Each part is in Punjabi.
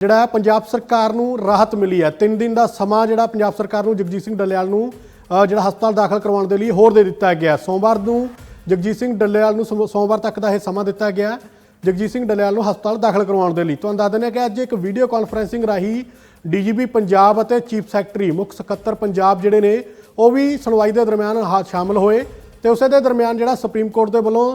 ਜਿਹੜਾ ਪੰਜਾਬ ਸਰਕਾਰ ਨੂੰ ਰਾਹਤ ਮਿਲੀ ਹੈ। 3 ਦਿਨ ਦਾ ਸਮਾਂ ਜਿਹੜਾ ਪੰਜਾਬ ਸਰਕਾਰ ਨੂੰ ਜਗਜੀਤ ਸਿੰਘ ਡੱਲੇਵਾਲ ਨੂੰ ਜਿਹੜਾ ਹਸਪਤਾਲ ਦਾਖਲ ਕਰਵਾਉਣ ਦੇ ਲਈ ਹੋਰ ਦੇ ਦਿੱਤਾ ਗਿਆ। ਸੋਮਵਾਰ ਨੂੰ ਜਗਜੀਤ ਸਿੰਘ ਡੱਲੇਵਾਲ ਨੂੰ ਸੋਮ- ਸੋਮਵਾਰ ਤੱਕ ਦਾ ਇਹ ਸਮਾਂ ਦਿੱਤਾ ਗਿਆ। ਜਗਜੀਤ ਸਿੰਘ ਡੱਲੇਵਾਲ ਨੂੰ ਹਸਪਤਾਲ ਦਾਖਲ ਕਰਵਾਉਣ ਦੇ ਲਈ। ਤੁਹਾਨੂੰ ਦੱਸ ਦਿੰਦੇ ਹਾਂ ਕਿ ਅੱਜ ਇੱਕ ਵੀਡੀਓ ਕਾਨਫਰੈਂਸਿੰਗ ਰਾਹੀਂ ਡੀਜੀਪੀ ਪੰਜਾਬ ਅਤੇ ਚੀਫ ਸੈਕਟਰੀ, ਮੁੱਖ ਸਕੱਤਰ ਪੰਜਾਬ ਜਿਹੜੇ ਨੇ, ਉਹ ਵੀ ਸੁਣਵਾਈ ਦੇ ਦਰਮਿਆਨ ਹਾ- ਸ਼ਾਮਲ ਹੋਏ ਤੇ ਉਸੇ ਦੇ ਦਰਮਿਆਨ ਜਿਹੜਾ ਸੁਪਰੀਮ ਕੋਰਟ ਦੇ ਵੱਲੋਂ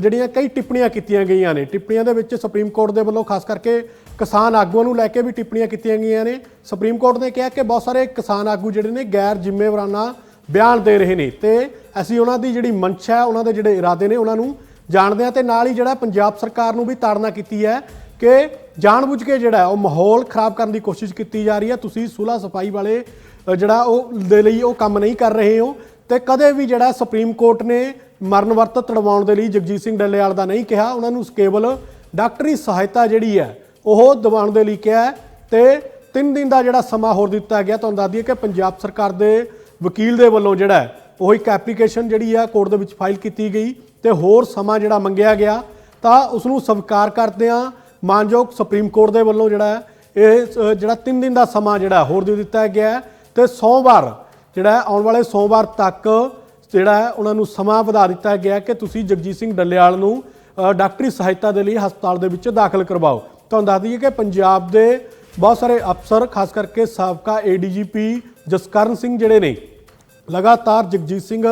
ਜਿਹੜੀਆਂ ਕਈ ਟਿੱਪਣੀਆਂ ਕੀਤੀਆਂ ਗਈਆਂ ਨੇ। ਟਿੱਪਣੀਆਂ ਦੇ ਵਿੱਚ ਸੁਪਰੀਮ ਕੋਰਟ ਦੇ ਵੱਲੋਂ ਖਾਸ ਕਰਕੇ ਕਿਸਾਨ ਆਗੂਆਂ ਨੂੰ ਲੈ ਕੇ ਵੀ ਟਿੱਪਣੀਆਂ ਕੀਤੀਆਂ ਗਈਆਂ ਨੇ। ਸੁਪਰੀਮ ਕੋਰਟ ਨੇ ਕਿਹਾ ਕਿ ਬਹੁਤ ਸਾਰੇ ਕਿਸਾਨ ਆਗੂ ਜਿਹੜੇ ਨੇ ਗੈਰ ਜ਼ਿੰਮੇਵਾਰਾਨਾ ਬਿਆਨ ਦੇ ਰਹੇ ਨੇ ਤੇ ਅਸੀਂ ਉਹਨਾਂ ਦੀ ਜਿਹੜੀ ਮਨਸ਼ਾ ਹੈ, ਉਹਨਾਂ ਦੇ ਜਿਹੜੇ ਇਰਾਦੇ ਨੇ, ਉਹਨਾਂ ਨੂੰ ਜਾਣਦੇ ਹਾਂ ਤੇ ਨਾਲ ਹੀ ਜਿਹੜਾ ਪੰਜਾਬ ਸਰਕਾਰ ਨੂੰ ਵੀ ਤਾੜਨਾ ਕੀਤੀ ਹੈ ਕਿ ਜਾਣਬੁੱਝ ਕੇ ਜਿਹੜਾ ਉਹ ਮਾਹੌਲ ਖਰਾਬ ਕਰਨ ਦੀ ਕੋਸ਼ਿਸ਼ ਕੀਤੀ ਜਾ ਰਹੀ ਹੈ। ਤੁਸੀਂ ਸੁਲਾ ਸਫ਼ਾਈ ਵਾਲੇ ਜਿਹੜਾ ਉਹ ਦੇ ਲਈ ਉਹ ਕੰਮ ਨਹੀਂ ਕਰ ਰਹੇ ਹੋ। ਤੇ ਕਦੇ ਵੀ ਜਿਹੜਾ ਸੁਪਰੀਮ ਕੋਰਟ ਨੇ ਮਰਨ ਵਰਤ ਤੜਵਾਉਣ ਦੇ ਲਈ ਜਗਜੀਤ ਸਿੰਘ ਡੱਲੇਵਾਲ ਦਾ ਨਹੀਂ ਕਿਹਾ, ਉਹਨਾਂ ਨੂੰ ਕੇਵਲ ਡਾਕਟਰੀ ਸਹਾਇਤਾ ਜਿਹੜੀ ਹੈ, ਉਹ ਦਿਵਾਉਣ ਦੇ ਲਈ ਕਿਹਾ ਹੈ ਤੇ 3 ਦਿਨ ਦਾ ਜਿਹੜਾ ਸਮਾਂ ਹੋਰ ਦਿੱਤਾ ਗਿਆ, ਤੁਹਾਨੂੰ ਦੱਸ ਦਈਏ ਕਿ ਪੰਜਾਬ ਸਰਕਾਰ ਦੇ ਵਕੀਲ ਦੇ ਵੱਲੋਂ ਜਿਹੜਾ ਉਹ ਇੱਕ ਐਪਲੀਕੇਸ਼ਨ ਜਿਹੜੀ ਆ ਕੋਰਟ ਦੇ ਵਿੱਚ ਫਾਈਲ ਕੀਤੀ ਗਈ ਤੇ ਹੋਰ ਸਮਾਂ ਜਿਹੜਾ ਮੰਗਿਆ ਗਿਆ। ਤਾਂ ਉਸ ਨੂੰ ਸਵੀਕਾਰ ਕਰਦੇ ਆ ਮਾਨਯੋਗ ਸੁਪਰੀਮ ਕੋਰਟ ਦੇ ਵੱਲੋਂ ਜਿਹੜਾ ਇਹ ਜਿਹੜਾ 3 ਦਿਨ ਦਾ ਸਮਾਂ ਜਿਹੜਾ ਹੋਰ ਦੇ ਦਿੱਤਾ ਗਿਆ ਹੈ ਤੇ ਸੋਮਵਾਰ ਜਿਹੜਾ ਆਉਣ ਵਾਲੇ ਸੋਮਵਾਰ ਤੱਕ ਜਿਹੜਾ ਉਹਨਾਂ ਨੂੰ ਸਮਾਂ ਵਧਾ ਦਿੱਤਾ ਗਿਆ ਕਿ ਤੁਸੀਂ ਜਗਜੀਤ ਸਿੰਘ ਡੱਲੇਵਾਲ ਨੂੰ ਡਾਕਟਰੀ ਸਹਾਇਤਾ ਦੇ ਲਈ ਹਸਪਤਾਲ ਦੇ ਵਿੱਚ ਦਾਖਲ ਕਰਵਾਓ। ਤੁਹਾਨੂੰ ਦੱਸ ਦਈਏ ਕਿ ਪੰਜਾਬ ਦੇ ਬਹੁਤ ਸਾਰੇ ਅਫਸਰ, ਖਾਸ ਕਰਕੇ ਸਾਬਕਾ ਏਡੀਜੀਪੀ ਜਸਕਰਨ ਸਿੰਘ ਜਿਹੜੇ ਨੇ, ਲਗਾਤਾਰ ਜਗਜੀਤ ਸਿੰਘ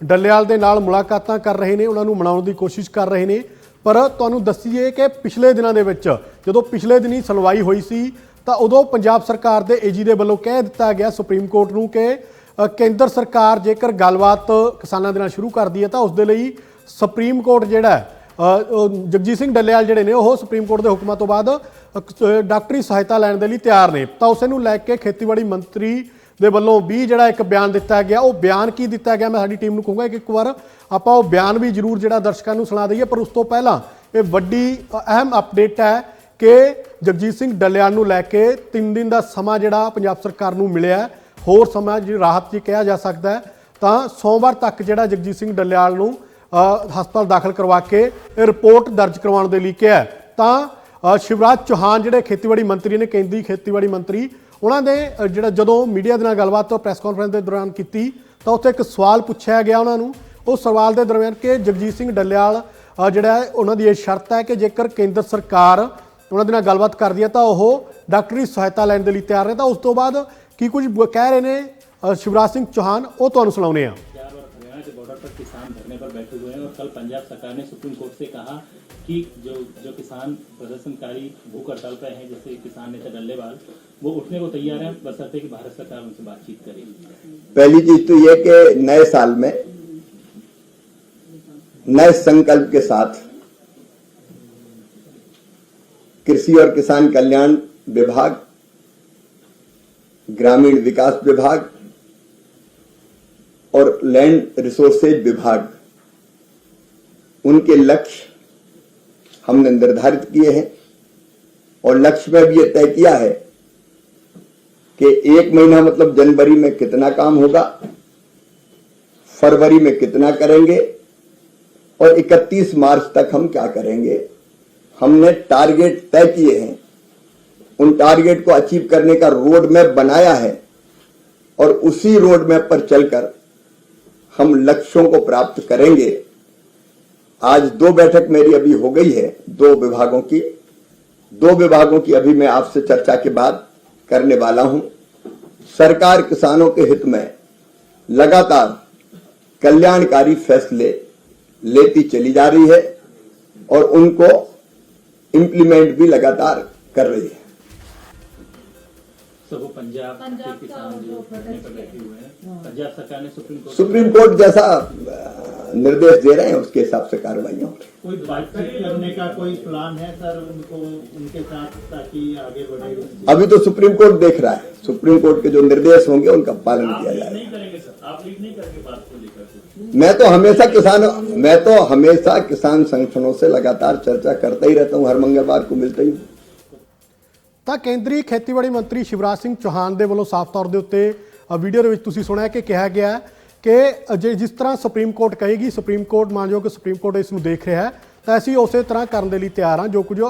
ਡੱਲੇਵਾਲ ਦੇ ਨਾਲ ਮੁਲਾਕਾਤਾਂ ਕਰ ਰਹੇ ਨੇ, ਉਹਨਾਂ ਨੂੰ ਮਨਾਉਣ ਦੀ ਕੋਸ਼ਿਸ਼ ਕਰ ਰਹੇ ਨੇ। ਪਰ ਤੁਹਾਨੂੰ ਦੱਸੀਏ ਕਿ ਪਿਛਲੇ ਦਿਨਾਂ ਦੇ ਵਿੱਚ, ਜਦੋਂ ਪਿਛਲੇ ਦਿਨੀ ਸੁਣਵਾਈ ਹੋਈ ਸੀ, ਤਾਂ ਉਦੋਂ ਪੰਜਾਬ ਸਰਕਾਰ ਦੇ ਏਜੀ ਦੇ ਵੱਲੋਂ ਕਹਿ ਦਿੱਤਾ ਗਿਆ ਸੁਪਰੀਮ ਕੋਰਟ ਨੂੰ ਕਿ ਕੇਂਦਰ ਸਰਕਾਰ ਜੇਕਰ ਗੱਲਬਾਤ ਕਿਸਾਨਾਂ ਦੇ ਨਾਲ ਸ਼ੁਰੂ ਕਰਦੀ ਹੈ ਤਾਂ ਉਸ ਦੇ ਲਈ ਸੁਪਰੀਮ ਕੋਰਟ ਜਿਹੜਾ ਜਗਜੀਤ ਸਿੰਘ ਡੱਲੇਵਾਲ ਜਿਹੜੇ ਨੇ, ਉਹ ਸੁਪਰੀਮ ਕੋਰਟ ਦੇ ਹੁਕਮਾਂ ਤੋਂ ਬਾਅਦ ਡਾਕਟਰੀ ਸਹਾਇਤਾ ਲੈਣ ਦੇ ਲਈ ਤਿਆਰ ਨੇ। ਤਾਂ ਉਸੇ ਨੂੰ ਲੈ ਕੇ ਖੇਤੀਬਾੜੀ ਮੰਤਰੀ ਦੇ ਵੱਲੋਂ ਵੀ ਜਿਹੜਾ ਇੱਕ ਬਿਆਨ ਦਿੱਤਾ ਗਿਆ। ਉਹ ਬਿਆਨ ਕੀ ਦਿੱਤਾ ਗਿਆ? ਮੈਂ ਸਾਡੀ ਟੀਮ ਨੂੰ ਕਹੂੰਗਾ ਕਿ ਇੱਕ ਵਾਰ। ਆਪਾਂ ਉਹ ਬਿਆਨ ਵੀ ਜ਼ਰੂਰ ਜਿਹੜਾ ਦਰਸ਼ਕਾਂ ਨੂੰ ਸੁਣਾ ਦਈਏ, ਪਰ ਉਸ ਤੋਂ ਪਹਿਲਾਂ ਇਹ ਵੱਡੀ ਅਹਿਮ ਅਪਡੇਟ ਹੈ ਕਿ ਜਗਜੀਤ ਸਿੰਘ ਡੱਲਿਆਲ ਨੂੰ ਲੈ ਕੇ 3 ਦਿਨ ਦਾ ਸਮਾਂ ਜਿਹੜਾ ਪੰਜਾਬ ਸਰਕਾਰ ਨੂੰ ਮਿਲਿਆ ਹੋਰ ਸਮਾਂ ਜਿਹੜੀ ਰਾਹਤ ਜੀ ਕਿਹਾ ਜਾ ਸਕਦਾ ਹੈ, ਤਾਂ ਸੋਮਵਾਰ ਤੱਕ ਜਿਹੜਾ ਜਗਜੀਤ ਸਿੰਘ ਡੱਲਿਆਲ ਨੂੰ ਹਸਪਤਾਲ ਦਾਖਲ ਕਰਵਾ ਕੇ ਰਿਪੋਰਟ ਦਰਜ ਕਰਵਾਉਣ ਦੇ ਲਈ ਕਿਹਾ ਤਾਂ ਸ਼ਿਵਰਾਜ ਚੌਹਾਨ ਜਿਹੜੇ ਖੇਤੀਬਾੜੀ ਮੰਤਰੀ ਨੇ, ਕੇਂਦਰੀ ਖੇਤੀਬਾੜੀ ਮੰਤਰੀ, ਉਹਨਾਂ ਨੇ ਜਿਹੜਾ ਜਦੋਂ ਮੀਡੀਆ ਦੇ ਨਾਲ ਗੱਲਬਾਤ ਤੋਂ ਪ੍ਰੈਸ ਕਾਨਫਰੰਸ ਦੇ ਦੌਰਾਨ ਕੀਤੀ, ਤਾਂ ਉੱਥੇ ਇੱਕ ਸਵਾਲ ਪੁੱਛਿਆ ਗਿਆ ਉਹਨਾਂ ਨੂੰ। ਉਹ ਸਵਾਲ ਦੇ ਦਰਮਿਆਨ ਕਿ ਜਗਜੀਤ ਸਿੰਘ ਡੱਲਿਆਲ ਜਿਹੜਾ ਉਹਨਾਂ ਦੀ ਇਹ ਸ਼ਰਤ ਹੈ ਕਿ ਜੇਕਰ ਕੇਂਦਰ ਸਰਕਾਰ ਉਹਨਾਂ ਦੇ ਨਾਲ ਗੱਲਬਾਤ ਕਰਦੀ ਹੈ, ਤਾਂ ਉਹ ਡਾਕਟਰੀ ਸਹਾਇਤਾ ਲੈਣ ਦੇ ਲਈ ਤਿਆਰ ਨੇ ਤਾਂ ਉਸ ਤੋਂ ਬਾਅਦ ਕੀ ਕੁਝ ਬ- ਕਹਿ ਰਹੇ ਨੇ ਅ, ਸ਼ਿਵਰਾਜ ਸਿੰਘ ਚੌਹਾਨ ਉਹ ਤੁਹਾਨੂੰ ਸੁਣਾਉਨੇ ਆ पंजाब और हरियाणा के बॉर्डर पर किसान धरने पर बैठे हुए हैं और कल पंजाब सरकार ने सुप्रीम कोर्ट से कहा कि जो जो किसान प्रदर्शनकारी भूख हड़ताल पर हैं जैसे किसान नेता डल्लेवाल वो उठने को तैयार हैं बशर्ते कि भारत सरकार उनसे बातचीत करेगी पहली चीज तो यह कि नए साल में नए संकल्प के साथ कृषि और किसान कल्याण विभाग, ग्रामीण विकास विभाग और लैंड रिसोर्सेज विभाग। उनके लक्ष्य हमने निर्धारित किए हैं और लक्ष्य में भी यह तय किया है कि एक महीना मतलब जनवरी में कितना काम होगा, फरवरी में कितना करेंगे और 31 मार्च तक हम क्या करेंगे। हमने टारगेट तय किए हैं उन टारगेट को अचीव करने का रोड मैप बनाया है और उसी रोड मैप पर चलकर हम लक्ष्यों को प्राप्त करेंगे। आज दो बैठक मेरी अभी हो गई है, दो विभागों की। दो विभागों की अभी मैं आपसे चर्चा के बाद करने वाला हूँ। सरकार किसानों के हित में लगातार कल्याणकारी फैसले लेती चली जा रही है और उनको इम्प्लीमेंट भी लगातार कर रही है। सब पंजाब के किसान जो पर बैठे हुए हैं पंजाब सरकार ने सुप्रीम कोर्ट सुप्रीम कोर्ट जैसा निर्देश दे रहे हैं उसके हिसाब से कार्रवाई हो। रही कोई बातचीत करने का कोई प्लान है सर उनको उनके साथ ताकि आगे बढ़े। अभी तो सुप्रीम कोर्ट देख रहा है। सुप्रीम कोर्ट के जो निर्देश होंगे उनका पालन किया जाएगा नहीं करेंगे सर। आप लीड नहीं करेंगे बात को लेकर मैं तो हमेशा किसान मैं तो हमेशा किसान संगठनों से लगातार चर्चा करता ही रहता हूँ हर मंगलवार को मिलता ही हूँ ਤਾਂ ਕੇਂਦਰੀ ਖੇਤੀਬਾੜੀ ਮੰਤਰੀ ਸ਼ਿਵਰਾਜ ਸਿੰਘ ਚੌਹਾਨ ਦੇ ਵੱਲੋਂ ਸਾਫ਼ ਤੌਰ ਦੇ ਉੱਤੇ ਵੀਡੀਓ ਦੇ ਵਿੱਚ ਤੁਸੀਂ ਸੁਣਿਆ ਕਿ ਕਿਹਾ ਗਿਆ ਕਿ ਜੇ ਜਿਸ ਤਰ੍ਹਾਂ ਸੁਪਰੀਮ ਕੋਰਟ ਕਹੇਗੀ ਸੁਪਰੀਮ ਕੋਰਟ ਮੰਨ ਜੋ ਕਿ ਸੁਪਰੀਮ ਕੋਰਟ ਇਸ ਨੂੰ ਦੇਖ ਰਿਹਾ ਹੈ, ਤਾਂ ਅਸੀਂ ਉਸੇ ਤਰ੍ਹਾਂ ਕਰਨ ਦੇ ਲਈ ਤਿਆਰ ਹਾਂ, ਜੋ ਕੁਝ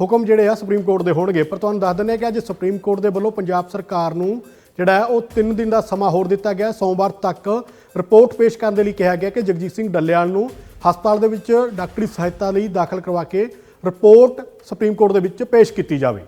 ਹੁਕਮ ਜਿਹੜੇ ਆ ਸੁਪਰੀਮ ਕੋਰਟ ਦੇ ਹੋਣਗੇ। ਪਰ ਤੁਹਾਨੂੰ ਦੱਸ ਦਿੰਦੇ ਹਾਂ ਕਿ ਅੱਜ ਸੁਪਰੀਮ ਕੋਰਟ ਦੇ ਵੱਲੋਂ ਪੰਜਾਬ ਸਰਕਾਰ ਨੂੰ ਜਿਹੜਾ ਉਹ 3 ਦਿਨ ਦਾ ਸਮਾਂ ਹੋਰ ਦਿੱਤਾ ਗਿਆ। ਸੋਮਵਾਰ ਤੱਕ ਰਿਪੋਰਟ ਪੇਸ਼ ਕਰਨ ਦੇ ਲਈ ਕਿਹਾ ਗਿਆ ਕਿ ਜਗਜੀਤ ਸਿੰਘ ਡੱਲੇਵਾਲ ਨੂੰ ਹਸਪਤਾਲ ਦੇ ਵਿੱਚ ਡਾਕਟਰੀ ਸਹਾਇਤਾ ਲਈ ਦਾਖਲ ਕਰਵਾ ਕੇ ਰਿਪੋਰਟ ਸੁਪਰੀਮ ਕੋਰਟ ਦੇ ਵਿੱਚ ਪੇਸ਼ ਕੀਤੀ ਜਾਵੇ।